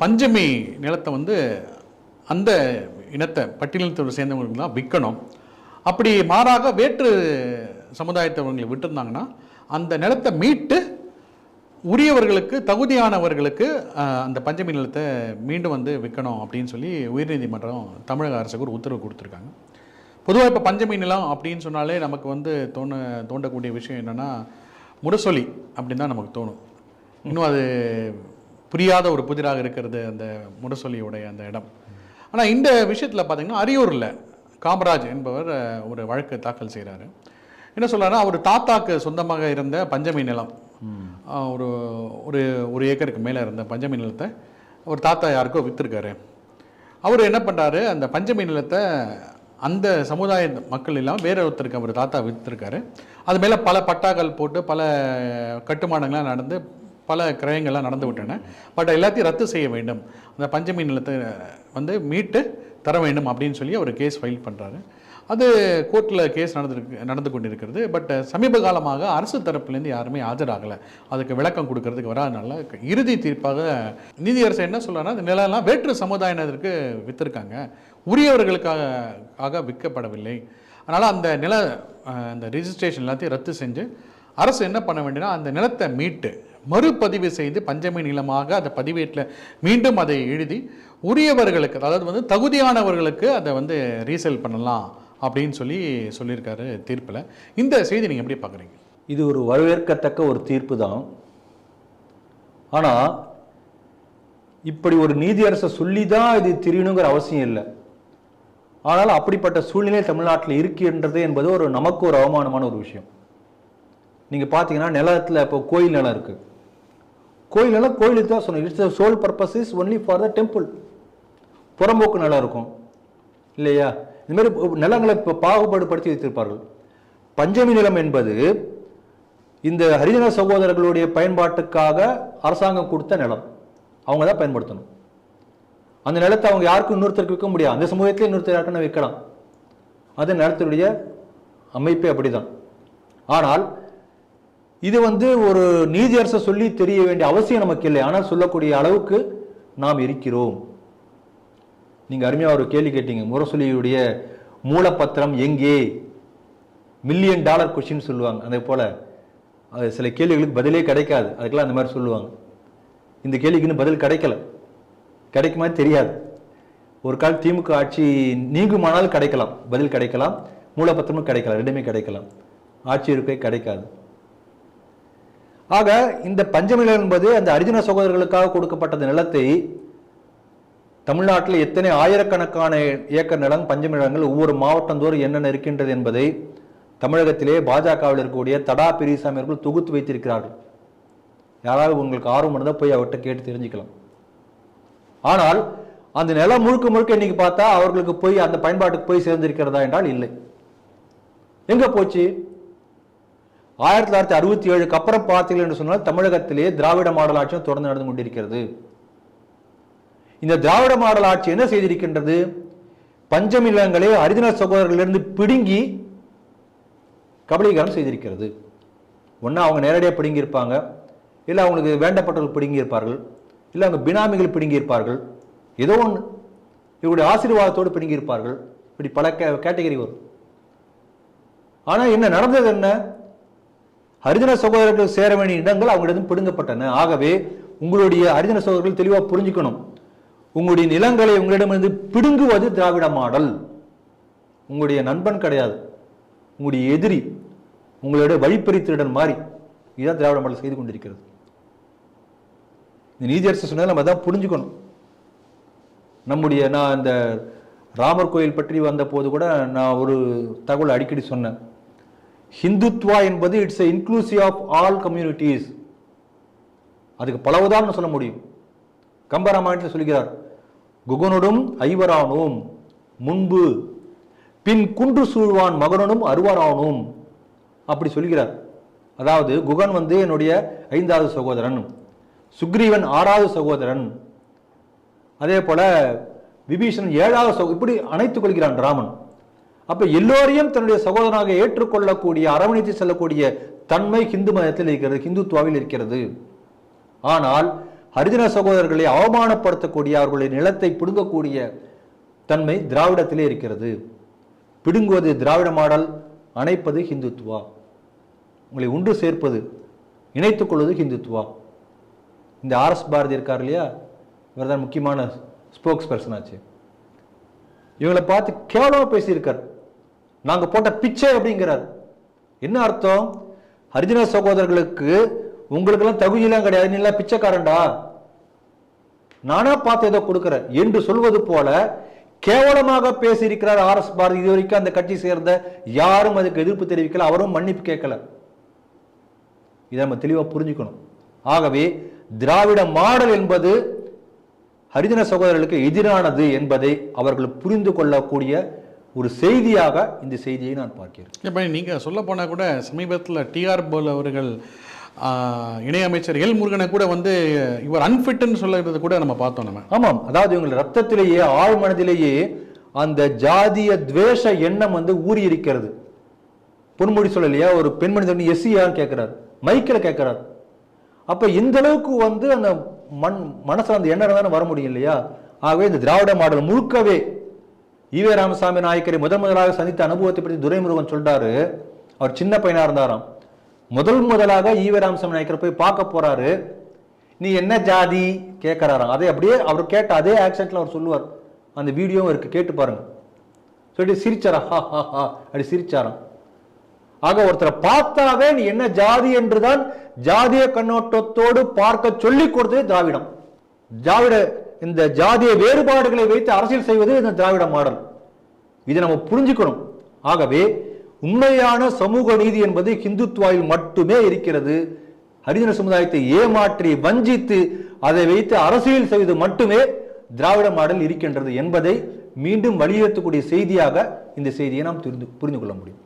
பஞ்சமி நிலத்தை வந்து அந்த இனத்தை பட்டியலினத்தோடு சேர்ந்தவங்களுக்கு தான் விற்கணும். அப்படி மாறாக வேற்று சமுதாயத்தவர்களை விட்டுருந்தாங்கன்னா அந்த நிலத்தை மீட்டு உரியவர்களுக்கு தகுதியானவர்களுக்கு அந்த பஞ்சமி நிலத்தை மீண்டும் வந்து விற்கணும் அப்படின்னு சொல்லி உயர்நீதிமன்றம் தமிழக அரசுக்கு ஒரு உத்தரவு கொடுத்துருக்காங்க. பொதுவாக இப்போ பஞ்சமி நிலம் அப்படின்னு சொன்னாலே நமக்கு வந்து தோண தோண்டக்கூடிய விஷயம் என்னென்னா முரசொலி அப்படின்னு தான் நமக்கு தோணும். இன்னும் அது புரியாத ஒரு புதிராக இருக்கிறது அந்த முரசொலியுடைய அந்த இடம். ஆனால் இந்த விஷயத்தில் பார்த்தீங்கன்னா அரியூரில் காமராஜ் என்பவர் ஒரு வழக்கு தாக்கல் செய்கிறாரு என்ன சொல்றாருன்னா அவர் தாத்தாக்கு சொந்தமாக இருந்த பஞ்சமி நிலம். ஒரு ஒரு ஒரு ஏக்கருக்கு மேலே இருந்த பஞ்சமி நிலத்தை ஒரு தாத்தா யாருக்கோ விற்றுருக்காரு அவர் என்ன பண்ணுறாரு அந்த பஞ்சமி நிலத்தை அந்த சமுதாய மக்கள் இல்லாமல் வேற ஒருத்தருக்கு அவர் தாத்தா விற்றுருக்காரு அது மேலே பல பட்டாக்கள் போட்டு பல கட்டுமானங்கள்லாம் நடந்து பல கிரயங்கள்லாம் நடந்து விட்டன. பட் எல்லாத்தையும் ரத்து செய்ய வேண்டும். அந்த பஞ்சமி நிலத்தை வந்து மீட்டு தர வேண்டும் அப்படின்னு சொல்லி அவர் கேஸ் ஃபைல் பண்ணுறாரு அது கோர்ட்டில் கேஸ் நடந்திருக்கு நடந்து கொண்டிருக்கிறது. பட் சமீப காலமாக அரசு தரப்புலேருந்து யாருமே ஆஜராகலை. அதுக்கு விளக்கம் கொடுக்கறதுக்கு வராதனால இறுதி தீர்ப்பாக நீதியரசு என்ன சொல்றாருன்னா இந்த நிலம்லாம் வேற்று சமுதாயினருக்கு விற்றுருக்காங்க உரியவர்களுக்காக ஆக விற்கப்படவில்லை. அதனால் அந்த நில அந்த ரிஜிஸ்ட்ரேஷன் எல்லாத்தையும் ரத்து செஞ்சு அரசு என்ன பண்ண வேண்டியனா அந்த நிலத்தை மீட்டு மறுபதிவு செய்து பஞ்சமி நிலமாக அந்த பதிவேட்டில் மீண்டும் அதை எழுதி உரியவர்களுக்கு அதாவது வந்து தகுதியானவர்களுக்கு அதை வந்து ரீசேல் பண்ணலாம் அப்படின்னு சொல்லி சொல்லியிருக்காரு தீர்ப்பில். இந்த செய்தி நீங்கள் எப்படி பார்க்குறீங்க? இது ஒரு வரவேற்கத்தக்க ஒரு தீர்ப்பு தான். ஆனால் இப்படி ஒரு நீதியரசை சொல்லி தான் இது தெரியணுங்கிற அவசியம் இல்லை. ஆனால் அப்படிப்பட்ட சூழ்நிலை தமிழ்நாட்டில் இருக்கின்றது என்பது ஒரு நமக்கு ஒரு அவமானமான ஒரு விஷயம். நீங்கள் பார்த்தீங்கன்னா நிலத்தில் இப்போ கோயில் நிலம் இருக்குது கோயில் கோயிலுக்கு தான் சொன்னோம் it's sole purpose is only for the temple புறம்போக்கு நல்லா இருக்கும். இல்லையா? இந்த மாதிரி நிலங்களை இப்போ பாகுபாடுபடுத்தி வைத்திருப்பார்கள். பஞ்சமி நிலம் என்பது இந்த ஹரிஜன சகோதரர்களுடைய பயன்பாட்டுக்காக அரசாங்கம் கொடுத்த நிலம். அவங்க தான் பயன்படுத்தணும். அந்த நிலத்தை அவங்க யாருக்கும் இன்னொருத்தருக்கு விற்க முடியாது. அந்த சமூகத்தில் இன்னொருத்தர் யாருக்குன்னு விற்கலாம். அது நிலத்தினுடைய அமைப்பே அப்படிதான். ஆனால் இது வந்து ஒரு நீதியரசை சொல்லி தெரிய வேண்டிய அவசியம் நமக்கு இல்லை. ஆனால் சொல்லக்கூடிய அளவுக்கு நாம் இருக்கிறோம். நீங்கள் அருமையாக ஒரு கேள்வி கேட்டீங்க. முரசொலியுடைய மூலப்பத்திரம் எங்கே? மில்லியன் டாலர் கொஷின் சொல்லுவாங்க. அதே போல் அது சில கேள்விகளுக்கு பதிலே கிடைக்காது. அதுக்கெல்லாம் அந்த மாதிரி சொல்லுவாங்க. இந்த கேள்விக்கு இன்னும் பதில் கிடைக்கல. கிடைக்குமா? தெரியாது. ஒரு கால் திமுக ஆட்சி நீங்குமானால் கிடைக்கலாம். பதில் கிடைக்கலாம். மூலப்பத்திரமும் கிடைக்கலாம். ரெண்டுமே கிடைக்கலாம். ஆட்சி இருக்கை கிடைக்காது. ஆக இந்த பஞ்சமிலம் என்பது அந்த அரிஜுன சகோதரர்களுக்காக கொடுக்கப்பட்ட நிலத்தை தமிழ்நாட்டில் எத்தனை ஆயிரக்கணக்கான ஏக்கர் நிலம் பஞ்சமிழங்கள் ஒவ்வொரு மாவட்டந்தோறும் என்னென்ன இருக்கின்றது என்பதை தமிழகத்திலே பாஜகவில் இருக்கக்கூடிய தடா பெரியசாமி அவர்கள் தொகுத்து வைத்திருக்கிறார்கள். யாராவது உங்களுக்கு ஆர்வம் இருந்தால் போய் அவர்கிட்ட கேட்டு தெரிஞ்சுக்கலாம். ஆனால் அந்த நிலம் முழுக்க முழுக்க இன்னைக்கு பார்த்தா அவர்களுக்கு போய் அந்த பயன்பாட்டுக்கு போய் சேர்ந்திருக்கிறதா என்றால் இல்லை. எங்கே போச்சு? ஆயிரத்தி தொள்ளாயிரத்தி அறுபத்தி ஏழுக்கு அப்புறம் பார்த்தீர்கள் என்று சொன்னால் தமிழகத்திலே திராவிட மாடல் ஆட்சியும் தொடர்ந்து நடந்து கொண்டிருக்கிறது. இந்த திராவிட மாடல் ஆட்சி என்ன செய்திருக்கின்றது? பஞ்சமில்லங்களை அரிதின சகோதரர்களிலிருந்து பிடுங்கி கபலீகரம் செய்திருக்கிறது. ஒன்றா அவங்க நேரடியாக பிடுங்கியிருப்பாங்க இல்லை அவங்களுக்கு வேண்டப்பட்டவர்கள் பிடுங்கியிருப்பார்கள் இல்லை அவங்க பினாமிகள் பிடுங்கியிருப்பார்கள். ஏதோ ஒன்று இவருடைய ஆசீர்வாதத்தோடு பிடுங்கியிருப்பார்கள். இப்படி பல கே கேட்டகரி வரும். ஆனால் என்ன நடந்தது என்ன? ஹரிஜன சகோதரர்கள் சேர வேண்டிய இடங்கள் அவங்களிடம் பிடுங்கப்பட்டன. ஆகவே உங்களுடைய ஹரிஜன சகோதரர்கள் தெளிவாக புரிஞ்சுக்கணும். உங்களுடைய நிலங்களை உங்களிடமிருந்து பிடுங்குவது திராவிட மாடல். உங்களுடைய நண்பன் கிடையாது. உங்களுடைய எதிரி உங்களுடைய வழிப்பறி மாறி இதுதான் திராவிட மாடல் செய்து கொண்டிருக்கிறது. இந்த நீதியரசு சொன்னதை நம்ம தான் புரிஞ்சுக்கணும். நம்முடைய நான் இந்த ராமர் கோயில் பற்றி வந்த போது கூட நான் ஒரு தகவல் அடிக்கடி சொன்னேன். ஹிந்துத்வா என்பது it's inclusive of all communities அதுக்கு பல உதாரணம் சொல்ல முடியும். கம்பராமாயணத்தில் சொல்கிறார் குகனுடும் ஐவரானும் முன்பு பின் குன்று சூழ்வான் மகனனும் அருவரானும் அப்படி சொல்கிறார். அதாவது குகன் வந்து என்னுடைய ஐந்தாவது சகோதரன் சுக்ரீவன் ஆறாவது சகோதரன். அதே போல விபீஷன் ஏழாவது சகோ இப்படி அணைத்துக் கொள்கிறான் ராமன். அப்ப எல்லோரையும் தன்னுடைய சகோதரனாக ஏற்றுக்கொள்ளக்கூடிய அரவணைத்து செல்லக்கூடிய தன்மை ஹிந்து மதத்தில் இருக்கிறது ஹிந்துத்துவாவில் இருக்கிறது. ஆனால் ஹரிஜன சகோதரர்களை அவமானப்படுத்தக்கூடிய அவர்களுடைய நிலத்தை பிடுங்கக்கூடிய தன்மை திராவிடத்திலே இருக்கிறது. பிடுங்குவது திராவிட மாடல் அணைப்பது ஹிந்துத்துவா? உங்களை ஒன்று சேர்ப்பது இணைத்துக் கொள்வது ஹிந்துத்துவா? இந்த ஆர்எஸ் பாரதி இருக்கார் இல்லையா? இவர் தான் முக்கியமான ஸ்போக்ஸ் பர்சன் ஆச்சு. இவங்களை பார்த்து கேவலமாக பேசியிருக்கார். நாங்கள் போட்ட பிச்சை அப்படிங்கிறார். என்ன அர்த்தம்? ஹரிஜன சகோதரர்களுக்கு உங்களுக்கெல்லாம் தகுதியெல்லாம் கிடையாது நீ எல்லாம் பிச்சைக்காரன்டா. நானா பார்த்து ஏதோ கொடுக்குறேன் என்று சொல்வது போல கேவலமாக பேசியிருக்கிறார் ஆர் எஸ் பாரதி. இது வரைக்கும் அந்த கட்சி சேர்ந்த யாரும் அதுக்கு எதிர்ப்பு தெரிவிக்கல அவரும் மன்னிப்பு கேட்கல. இதை நம்ம தெளிவாக புரிஞ்சுக்கணும். ஆகவே திராவிட மாடல் என்பது ஹரிஜன சகோதரர்களுக்கு எதிரானது என்பதை அவர்கள் புரிந்து கொள்ளக்கூடிய ஒரு செய்தியாக இந்த செய்தியை நான் பார்க்கிறேன். இப்போ நீங்கள் சொல்ல போனால் கூட சமீபத்தில் டிஆர் போல் அவர்கள் இணையமைச்சர் எல் முருகனை கூட வந்து இவர் அன்ஃபிட்னு சொல்லுறது கூட நம்ம பார்த்தோம் நம்ம. ஆமாம் அதாவது இவங்க ரத்தத்திலேயே ஆழ் மனதிலேயே அந்த ஜாதிய துவேஷ எண்ணம் வந்து ஊறி இருக்கிறது பொன்முடி சொல்லலையா? ஒரு பெண்மணி தண்ணி எஸ்சியான்னு கேட்கிறார் மைக்கில் கேட்கிறார் அப்ப இந்த அளவுக்கு வந்து அந்த மண் மனசுல அந்த எண்ணம் தானே வர முடியும் இல்லையா? ஆகவே இந்த திராவிட மாடல் முழுக்கவே ஈவே ராமசாமி நாயக்கரை முதன் முதலாக சந்தித்த அனுபவத்தை பற்றி துரைமுருகன் சொல்றாரு. அவர் சின்ன பையனா இருந்தாராம். முதல் முதலாக ஈவே ராமசாமி நாயக்கரை போய் பார்க்க போறாரு. நீ என்ன ஜாதி? கேட்குறாராம் அதே அப்படியே அவர் கேட்ட அதே ஆக்சென்ட்ல அவர் சொல்லுவார். அந்த வீடியோவும் இருக்கு. கேட்டு பாருங்க. சொல்லிட்டு சிரிச்சாரா ஹா ஹா ஹா அப்படி சிரிச்சாராம். ஆக ஒருத்தரை பார்த்தாவே நீ என்ன ஜாதி என்றுதான் ஜாதிய கண்ணோட்டத்தோடு பார்க்க சொல்லி கொடுத்தது திராவிடம். திராவிட இந்த ஜாதிய வேறுபாடுகளை வைத்து அரசியல் செய்வது இந்த திராவிட மாடல். இதை நம்ம புரிஞ்சுக்கணும். ஆகவே உண்மையான சமூக நீதி என்பது ஹிந்துத்வாவில் மட்டுமே இருக்கிறது. ஹரிஜன சமுதாயத்தை ஏமாற்றி வஞ்சித்து அதை வைத்து அரசியல் செய்வது மட்டுமே திராவிட மாடல் இருக்கின்றது என்பதை மீண்டும் வலியுறுத்தக்கூடிய செய்தியாக இந்த செய்தியை நாம் புரிந்து புரிந்து கொள்ள முடியும்.